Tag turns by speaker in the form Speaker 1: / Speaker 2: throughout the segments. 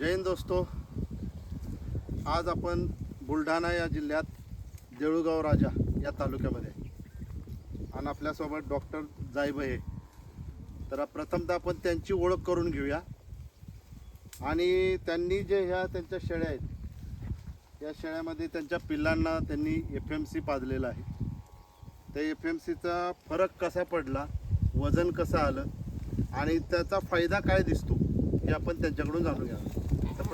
Speaker 1: जय हिंद दोस्तो. आज आपण बुलढाणा या जिल्ह्यात देऊळगाव राजा या तालुक्यामध्ये. आहे. आणि आपल्यासोबत डॉक्टर जायब आहे. तर प्रथमतः आपण त्यांची ओळख करून घेऊया. आणि त्यांनी जे ह्या त्यांच्या शेळ्या आहेत या शेळ्यामध्ये त्यांच्या पिल्लांना त्यांनी एफ एम सी पाजलेलं आहे. त्या एफ एम सीचा फरक कसा पडला वजन कसं आलं आणि त्याचा फायदा काय दिसतो हे आपण त्यांच्याकडून जाणून घ्या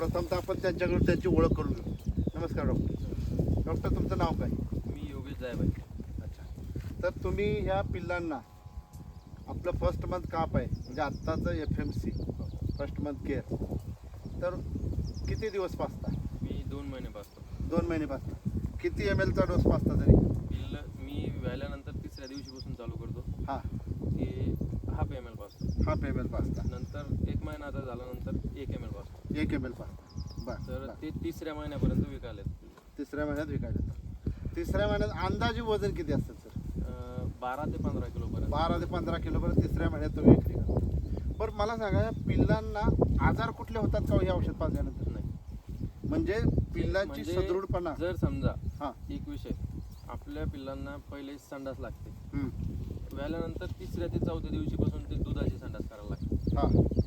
Speaker 1: प्रथमतः आपण त्यांच्याकडून त्यांची ओळख करून घेऊ. नमस्कार डॉक्टर. डॉक्टर तुमचं नाव काय?
Speaker 2: मी योगेश जायबाई
Speaker 1: अच्छा. तर तुम्ही ह्या पिल्लांना आपलं फर्स्ट मंथ काप आहे म्हणजे आत्ताचं F M C first month care तर किती दिवस पाचता
Speaker 2: मी दोन महिने पाचतो
Speaker 1: दोन महिने पाचता किती एम एलचा डोस पाचता तरी
Speaker 2: पिल्ल मी व्याल्यानंतर तिसऱ्या दिवशीपासून चालू करतो
Speaker 1: हां
Speaker 2: ते हाफ एम एल पाचतो
Speaker 1: हाफ एम एल पाचता
Speaker 2: नंतर एक महिना आता झाल्यानंतर एक एम एल पाचतो
Speaker 1: एक एम एल बरं
Speaker 2: तर
Speaker 1: बरं.
Speaker 2: ते तिसऱ्या महिन्यापर्यंत विकायला
Speaker 1: तिसऱ्या महिन्यात विकायला तिसऱ्या महिन्यात अंदाजे वजन किती असतं सर?
Speaker 2: बारा ते पंधरा किलोपर्यंत
Speaker 1: बारा ते पंधरा किलोपर्यंत तिसऱ्या महिन्यात तुम्ही विक्री करता. बरं मला सांगा या पिल्लांना आजार कुठले होतात का हो हे औषध पाजल्यानंतर?
Speaker 2: नाही.
Speaker 1: म्हणजे पिल्लाची
Speaker 2: म्हणजे
Speaker 1: सदृढपणा.
Speaker 2: जर समजा
Speaker 1: हां.
Speaker 2: एक विषय आपल्या पिल्लांना पहिले संडास लागते.
Speaker 1: हम्म,
Speaker 2: व्याल्यानंतर तिसऱ्या ते चौथ्या दिवशीपासून ते दुधाची संडास करायला लागते.
Speaker 1: हां.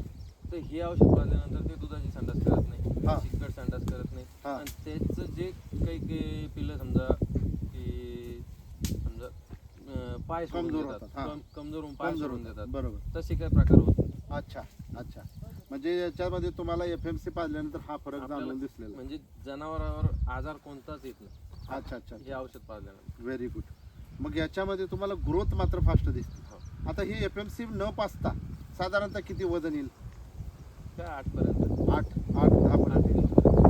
Speaker 2: तर हे औषध पाजल्यानंतर ते दुधाची संडास करत नाही. चिकट संडास करत नाही.
Speaker 1: हा.
Speaker 2: आणि त्याचं जे काही काही पिल्लं समजा की समजा अं, पाय सोडून
Speaker 1: कमजोर
Speaker 2: देतात.
Speaker 1: होतात, हा.
Speaker 2: कम- कमजोर होऊन पाय
Speaker 1: कमजोर
Speaker 2: सोडून
Speaker 1: होतात,
Speaker 2: देतात.
Speaker 1: बरोबर.
Speaker 2: तसे काही प्रकार होत नाही.
Speaker 1: अच्छा अच्छा. म्हणजे याच्यामध्ये तुम्हाला एफ एम सी पाजल्यानंतर हा फरक
Speaker 2: आपल्याला
Speaker 1: जाणून दिसलेला.
Speaker 2: म्हणजे जनावरावर आजार कोणताच येत नाही.
Speaker 1: अच्छा अच्छा
Speaker 2: हे औषध पाजल्यानंतर.
Speaker 1: व्हेरी गुड मग याच्यामध्ये तुम्हाला ग्रोथ मात्र फास्ट दिसते.
Speaker 2: हो.
Speaker 1: आता ही एफ एम सी न पाचता साधारणतः किती वजन येईल?
Speaker 2: काय आठपर्यंत
Speaker 1: आठ आठ दहा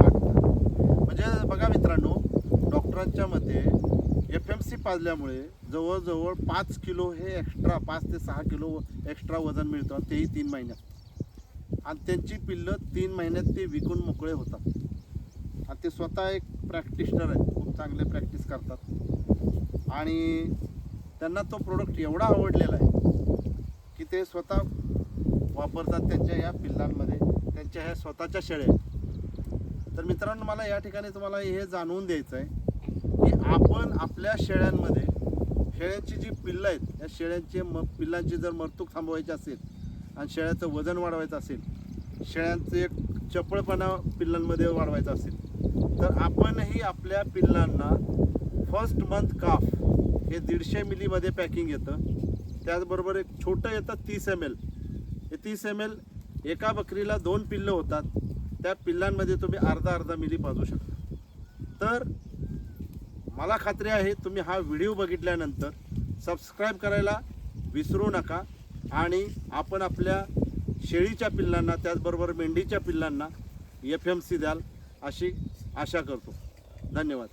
Speaker 2: आठ
Speaker 1: म्हणजे बघा मित्रांनो डॉक्टरांच्या मते एफ एम सी पाजल्यामुळे जवळजवळ पाच किलो हे एक्स्ट्रा पाच ते सहा किलो एक्स्ट्रा वजन मिळतं आणि तेही तीन महिन्यात. आणि त्यांची पिल्लं तीन महिन्यात ते विकून मोकळे होतात. आणि ते स्वतः एक प्रॅक्टिशनर आहेत खूप चांगले प्रॅक्टिस करतात. आणि त्यांना तो प्रोडक्ट एवढा आवडलेला आहे की ते स्वतः वापरतात त्यांच्या या पिल्लांमध्ये त्यांच्या ह्या स्वतःच्या शेळ्या आहेत. तर मित्रांनो मला या ठिकाणी तुम्हाला हे जाणवून द्यायचं आहे की आपण आपल्या शेळ्यांमध्ये शेळ्यांची जी पिल्लं आहेत या शेळ्यांचे म पिल्लांची जर मरतूक थांबवायची असेल आणि शेळ्याचं वजन वाढवायचं असेल शेळ्यांचं एक चपळपणा पिल्लांमध्ये वाढवायचा असेल तर आपणही आपल्या पिल्लांना फर्स्ट मंथ काफ हे दीडशे मिलीमध्ये पॅकिंग येतं. त्याचबरोबर एक छोटं येतं तीस एम एल हे तीस एम एल एका बकरीला दोन पिल्लं होतात. त्या पिल्लांमध्ये तुम्ही अर्धा अर्धा मिली पाजू शकता. तर मला खात्री आहे तुम्ही हा व्हिडिओ बघितल्यानंतर सबस्क्राईब करायला विसरू नका आणि आपण आपल्या शेळीच्या पिल्लांना त्याचबरोबर मेंढीच्या पिल्लांना एफ एम सी द्याल अशी आशा करतो. धन्यवाद.